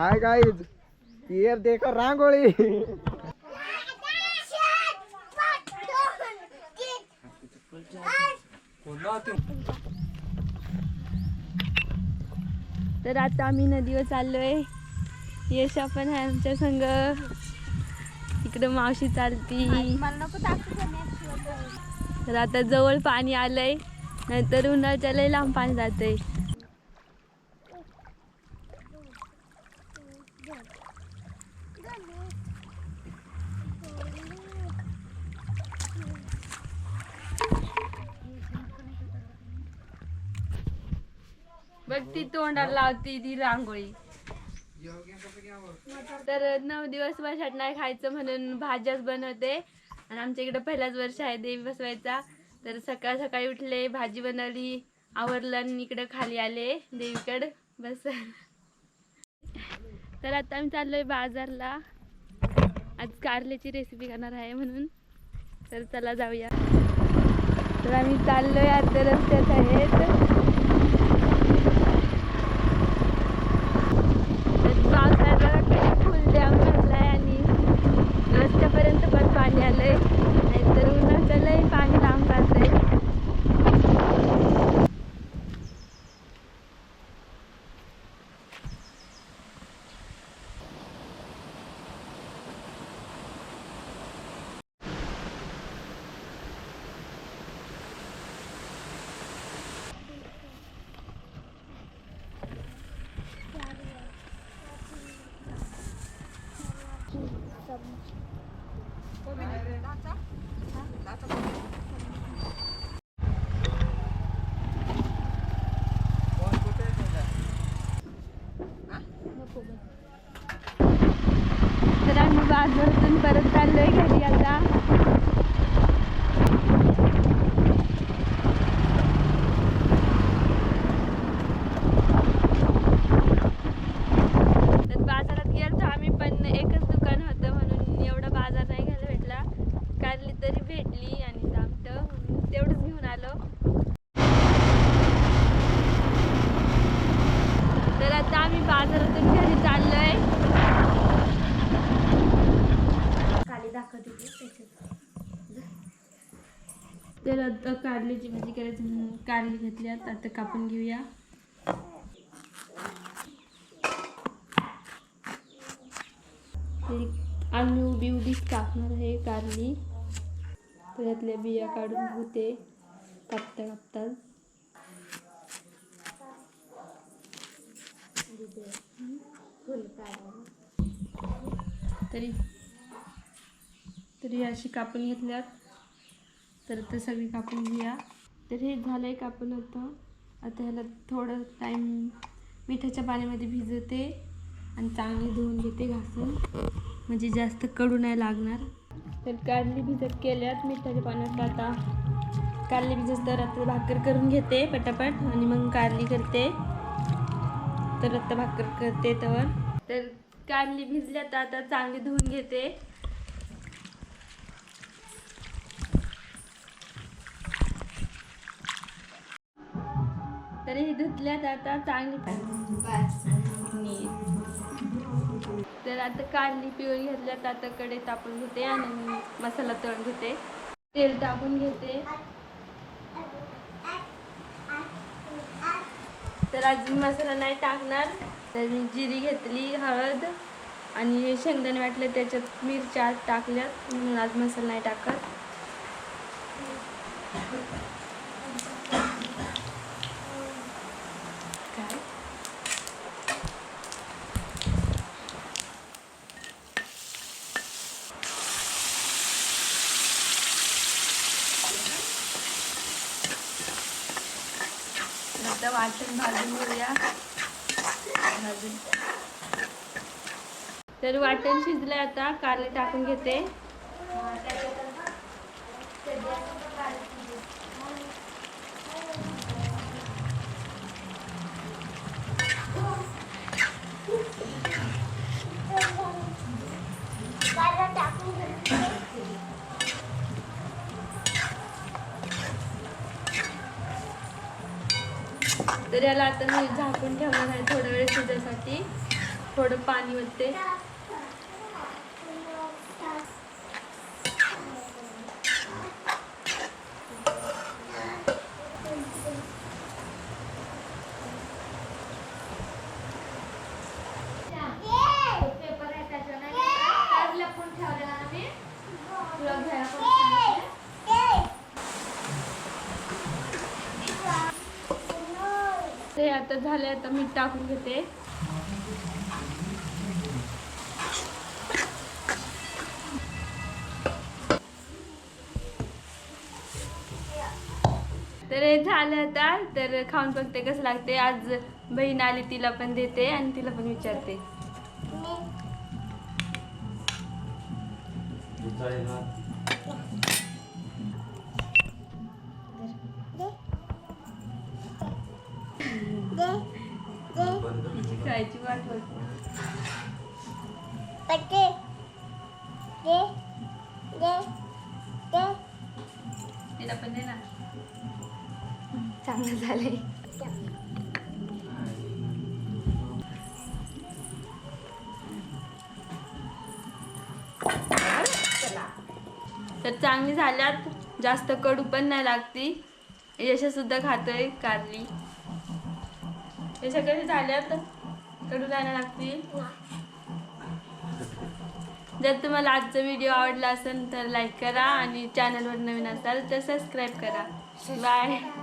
Hi guys ये देखो रांगोळी. तर आता आम्ही नदीवर चाललोय. यश आपण आहे आमच्या संग. इकडे मावशी चालती. तर आता जवळ पाणी आलंय. नाहीतर उन्हाळ्याच्या लय लांब पाणी जातंय. बघ ती तोंडाला लावती ती रांगोळी. तर नऊ दिवस वर्षात नाही खायचं म्हणून भाज्याच बनवते. आणि आमच्या इकडे पहिलाच वर्ष आहे देवी बसवायचा. तर सकाळ सकाळी उठले भाजी बनवली आवरलं आणि इकडे खाली आले देवीकडं बस तर आता आम्ही चाललोय बाजारला. आज कारल्याची रेसिपी करणार आहे म्हणून. तर चला जाऊया. तर आम्ही चाललोय आता रस्त्यात आहेत तर पावसाळ्यात किती फुल डॅम भरलाय आणि रस्त्यापर्यंत पण पाणी आलंय नाहीतर उन्हाचं लय पाणी लांब जातंय तर आम्ही बाजारातून परत चाललोय घरी आता तर बाजारात गेलो तर आम्ही पण एकच दुकान होतं म्हणून एवढा बाजार नाही घ्यायला भेटला कारली तरी भेटली आणि दामटं म्हणून तेवढंच घेऊन आलो तर आता आम्ही बाजारातून घरी चाललोय तर आता कारलीची भाजी करायची म्हणून कारली घेतल्यात आता. कापून घेऊया. हे आलू बिवडीच कापणार आहे कारली. त्यातल्या बिया काढून घेते. कापता कापता. तरी तरी अशी कापून घेतल्यात. तर ते सगळी कापून घेऊया. तर हे झालं आहे कापून आता. आता ह्याला थोडं टाईम मिठाच्या पाण्यामध्ये भिजवते आणि चांगली धुवून घेते घासून. म्हणजे जास्त कडू नाही लागणार. तर कारली भिजत केल्यात मिठाच्या पाण्यात आता. कारली भिजत तर आता भाकर करून घेते पटापट आणि मग कारली करते. तर आता भाकर करते तर तर कारली भिजल्या तर आता चांगली धुवून घेते. तर हे धुतल्यात आता चांगली तर आता कारली पिवळी घेतल्यात आता कडे तापून घेते आणि मसाला तळून घेते. तेल टाकून घेते. तर अजून मसाला नाही टाकणार. तर मी जिरी घेतली हळद आणि हे शेंगदाणे वाटले त्याच्यात मिरच्या टाकल्यात. म्हणून आज मसाला नाही टाकत. आता वाटण भाजून घेऊया. भाजून. तर वाटण शिजलंय आता. कारले टाकून घेते. तर याला आता मी झाकून ठेवणार आहे थोड्या वेळ शिजायसाठी थोडं पाणी होते पेपर आहे त्याच्यानं लपून ठेवलेला ना मी तुला घ्यायला पण सांगितलं. ते आता झाले आता मीठ टाकून घेते. तर हे झालं आता. तर खाऊन बघते कसं लागते. आज बहीण आली तिला पण देते आणि तिला पण विचारते. तिला पण दे ना. चांगलं झालंय. तर चांगली झाल्यात. जास्त कडू पण नाही लागती. यशा सुद्धा खातोय कारली. यशा कशी झाल्यात? कडू नाही लागती? जर तुम्हाला आजचा व्हिडिओ आवडला असेल तर लाईक करा आणि चॅनलवर नवीन असाल तर सबस्क्राईब करा. बाय